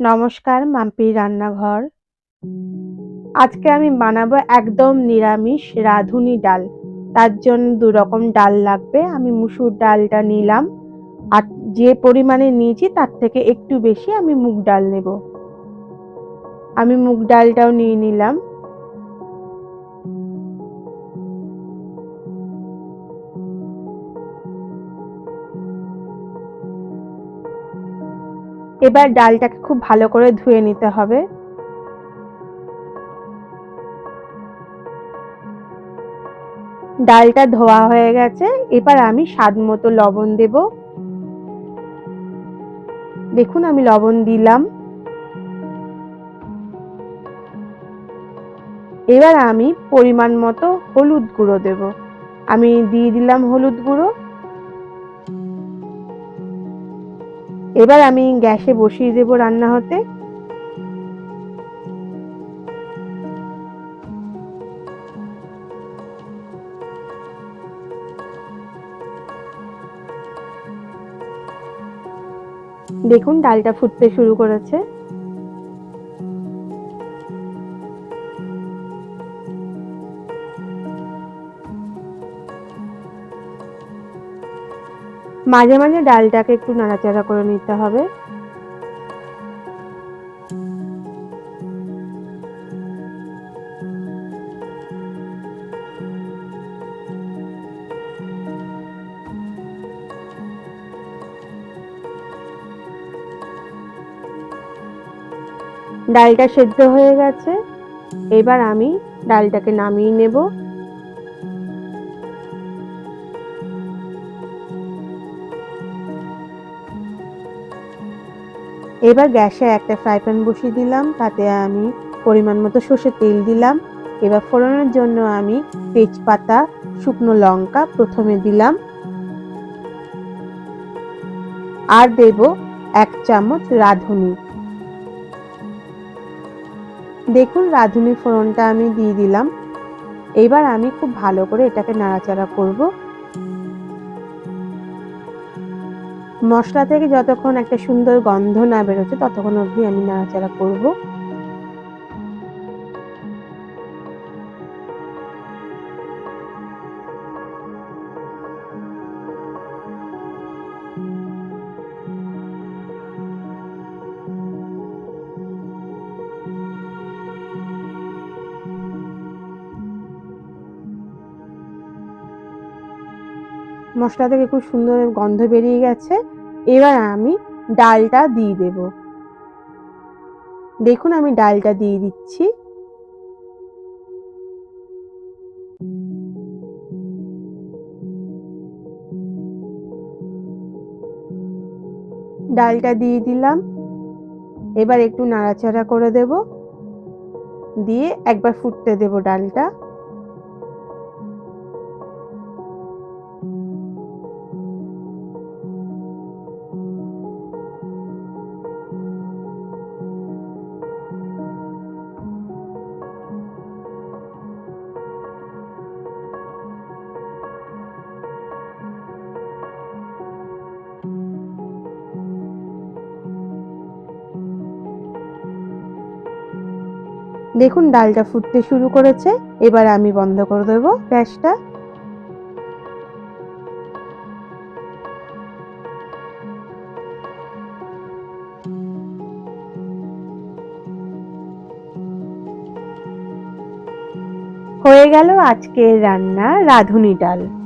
নমস্কার, মাম্পির রান্নাঘর। আজকে আমি বানাবো একদম নিরামিষ রাঁধুনি ডাল। তার জন্য দু রকম ডাল লাগবে। আমি মুসুর ডালটা নিলাম। আর যে পরিমাণে নিয়েছি, তার থেকে একটু বেশি আমি মুগ ডাল নেব। আমি মুগ ডালটাও নিয়ে নিলাম। এবার ডালটাকে খুব ভালো করে ধুয়ে নিতে হবে। ডালটা ধোয়া হয়ে গেছে, এবার আমি স্বাদ মতো লবণ দেব। দেখুন, আমি লবণ দিলাম। এবার আমি পরিমাণ মতো হলুদ গুঁড়ো দেব। আমি দিয়ে দিলাম হলুদ গুঁড়ো। এবার আমি গ্যাসে বসিয়ে দেব রান্না হতে। দেখুন ডালটা ফুটতে শুরু করেছে। মাঝে মাঝে ডালটাকে একটু নাড়াচাড়া করে নিতে হবে। ডালটা সেদ্ধ হয়ে গেছে। এবার আমি ডালটাকে নামিয়ে নেব। এবার গ্যাসে একটা ফ্রাই প্যান বসিয়ে দিলাম, তাতে আমি পরিমাণ মতো সর্ষের তেল দিলাম। এবার ফোড়নের জন্য আমি তেজপাতা, শুকনো লঙ্কা প্রথমে দিলাম। আর দেব এক চামচ রাঁধুনি। দেখুন রাঁধুনি ফোড়নটা আমি দিয়ে দিলাম। এবার আমি খুব ভালো করে এটাকে নাড়াচাড়া করব। মশলা থেকে যতক্ষণ একটা সুন্দর গন্ধ না বেরোচ্ছে ততক্ষণ অবধি আমি নাড়াচাড়া করব। মশলা থেকে খুব সুন্দর গন্ধ বেরিয়ে গেছে। এবার আমি ডালটা দিয়ে দেব। দেখুন আমি ডালটা দিয়ে দিচ্ছি। ডালটা দিয়ে দিলাম। এবার একটু নাড়াচাড়া করে দেব। দিয়ে একবার ফুটতে দেব ডালটা। দেখুন, ডালটা ফুটতে শুরু করেছে। এবার আমি বন্ধ করে দেব গ্যাসটা। হয়ে গেল আজকের রান্না, রাঁধুনি ডাল।